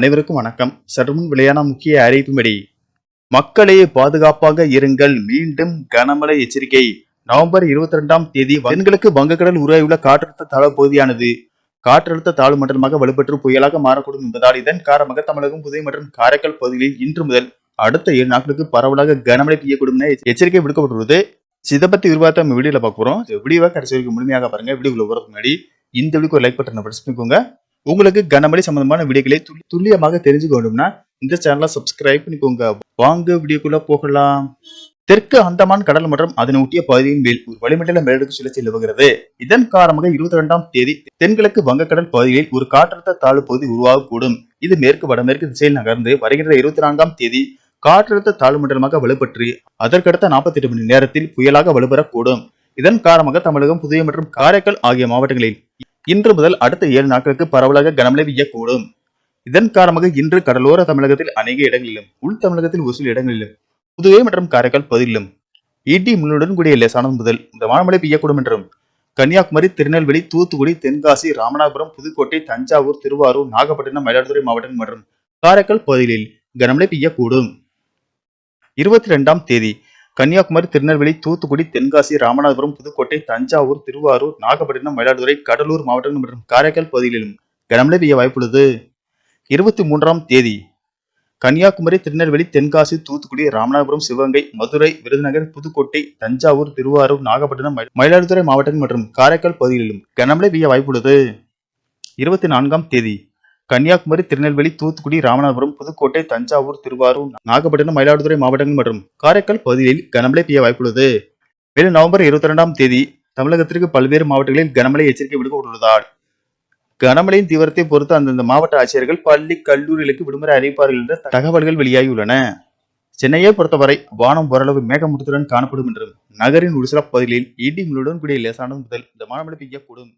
அனைவருக்கும் வணக்கம். சற்றுமுன் வெளியான முக்கிய அறிவிப்பும்படி மக்களே பாதுகாப்பாக இருங்கள். மீண்டும் கனமழை எச்சரிக்கை. நவம்பர் இருபத்தி ரெண்டாம் தேதி தென்கிழக்கு வங்கக்கடல் உருவாகியுள்ள காற்றழுத்த தாழ்வு பகுதியானது. காற்றழுத்த தாழ்வு மண்டலமாக வலுப்பெற்று புயலாக மாறக்கூடும் என்பதால் இதன் காரணமாக தமிழகம் புதுவை மற்றும் காரைக்கால் பகுதிகளில் இன்று முதல் அடுத்த ஏழு நாட்களுக்கு பரவலாக கனமழை பெய்யக்கூடும் என எச்சரிக்கை விடுக்கப்பட்டுள்ளது. இதை பத்தி விரிவாக நம்ம வீடியோல பார்க்க போறோம். வீடியோவை கடைசி வரைக்கும் முழுமையாக பாருங்க. வீடியோக்குள்ள போறதுக்கு முன்னாடி இந்த வீடியோக்கு ஒரு லைக் பட்டனை பிரஸ் பண்ணிக்கோங்க. உங்களுக்கு கனமழை சம்பந்தமான வீடியோக்களை துல்லியமாக தெரிஞ்சுக்கணும்னா இந்த சேனலை சப்ஸ்கிரைப் பண்ணிக்கோங்க. வாங்க வீடியோக்குள்ள போகலாம். தெற்கு அந்தமான் கடல் மற்றும் அதனை ஒட்டிய பகுதியின் மேல் ஒரு வளிமண்டல மேலடுக்கு சுழற்சி நிலவுகிறது. இதன் காரணமாக இருபத்தி இரண்டாம் தேதி தென்கிழக்கு வங்கக்கடல் பகுதியில் ஒரு காற்றழுத்த தாழ்வு பகுதி உருவாகக்கூடும். இது மேற்கு வடமேற்கு திசையில் நகர்ந்து வருகின்ற இருபத்தி நான்காம் தேதி காற்றழுத்த தாழ்வு மண்டலமாக வலுப்பற்றி அதற்கடுத்த 48 மணி நேரத்தில் புயலாக வலுப்பெறக்கூடும். இதன் காரணமாக தமிழகம் புதுவை மற்றும் காரைக்கால் ஆகிய மாவட்டங்களில் இன்று முதல் அடுத்த ஏழு நாட்களுக்கு பரவலாக கனமழை பெய்யக்கூடும். இதன் காரணமாக இன்று கடலோர தமிழகத்தில் அநேக இடங்களிலும் உள் தமிழகத்தில் ஒரு சில இடங்களிலும் புதுவை மற்றும் காரைக்கால் பகுதியிலும் ஈட்டி முன்னுடன் கூடிய லேசானது முதல் இந்த வானமழை பெய்யக்கூடும் என்றும் கன்னியாகுமரி திருநெல்வேலி தூத்துக்குடி தென்காசி ராமநாதபுரம் புதுக்கோட்டை தஞ்சாவூர் திருவாரூர் நாகப்பட்டினம் மயிலாடுதுறை மாவட்டங்கள் மற்றும் காரைக்கால் பகுதிகளில் கனமழை பெய்யக்கூடும். இருபத்தி ரெண்டாம் தேதி கன்னியாகுமரி திருநெல்வேலி தூத்துக்குடி தென்காசி ராமநாதபுரம் புதுக்கோட்டை தஞ்சாவூர் திருவாரூர் நாகப்பட்டினம் மயிலாடுதுறை கடலூர் மாவட்டங்கள் மற்றும் காரைக்கால் பகுதிகளிலும் கனமழை பெய்ய வாய்ப்புள்ளது. இருபத்தி மூன்றாம் தேதி கன்னியாகுமரி திருநெல்வேலி தென்காசி தூத்துக்குடி ராமநாதபுரம் சிவகங்கை மதுரை விருதுநகர் புதுக்கோட்டை தஞ்சாவூர் திருவாரூர் நாகப்பட்டினம் மயிலாடுதுறை மாவட்டங்கள் மற்றும் காரைக்கால் பகுதிகளிலும் கனமழை பெய்ய வாய்ப்புள்ளது. இருபத்தி நான்காம் தேதி கன்னியாகுமரி திருநெல்வேலி தூத்துக்குடி ராமநாதபுரம் புதுக்கோட்டை தஞ்சாவூர் திருவாரூர் நாகப்பட்டினம் மயிலாடுதுறை மாவட்டங்கள் மற்றும் காரைக்கால் பகுதிகளில் கனமழை பெய்ய வாய்ப்புள்ளது மேலும் நவம்பர் இருபத்தி இரண்டாம் தேதி தமிழகத்திற்கு பல்வேறு மாவட்டங்களில் கனமழை எச்சரிக்கை விடுக்கப்பட்டுள்ளதால் கனமழையின் தீவிரத்தை பொறுத்து அந்தந்த மாவட்ட ஆட்சியர்கள் பள்ளி கல்லூரிகளுக்கு விடுமுறை அறிவிப்பார்கள் என்ற தகவல்கள் வெளியாகியுள்ளன. சென்னையை பொறுத்தவரை வானம் ஓரளவு மேகமூட்டத்துடன் காணப்படும் என்றும் நகரின் ஒரு சில பகுதிகளில் இடி மின்னுடன் கூடிய லேசானது முதல் இந்த மழை பெய்யக்கூடும்.